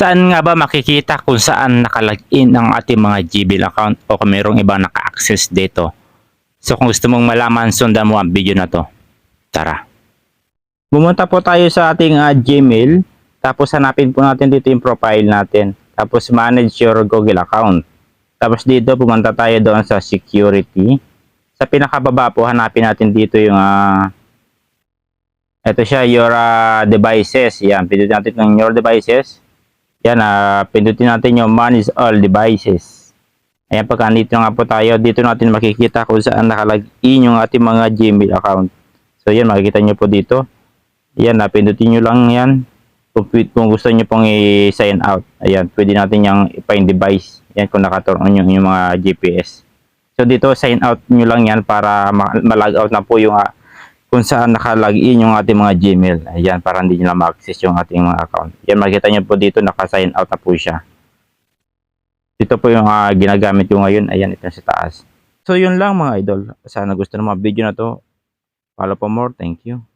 Saan nga ba makikita kung saan nakalagin ang ating mga Gmail account o kung mayroong ibang naka-access dito? So kung gusto mong malaman, sundan mo ang video na to. Tara. Bumunta po tayo sa ating ah, Gmail. Tapos hanapin po natin dito yung profile natin. Tapos manage your Google account. Tapos dito pumunta tayo doon sa security. Sa pinakababa po hanapin natin dito yung ah ito siya your ah, devices. Yan, pindutin natin ng your devices. Yan, ah, pindutin natin yung manage all devices. Ayan, pagka dito nga po tayo, dito natin makikita kung saan nakalagin yung ating mga Gmail account. So yan, makikita nyo po dito. Yan, ah, pindutin nyo lang yan. Kung, kung gusto nyo pong i-sign out. Ayan, pwede natin yung ipa-in device. Yan, kung nakaturn on yung, yung mga GPS. So dito, sign out nyo lang yan para ma- ma-log out na po yung ah, kung saan nakalagin yung ating mga Gmail. Ayan, para hindi na ma-access yung ating mga account. Yan, makikita nyo po dito, naka-sign out na po siya. Dito po yung ah, ginagamit ko ngayon. Ayan, ito sa taas. So, yun lang mga idol. Sana gusto ng mga video na to. Follow for more. Thank you.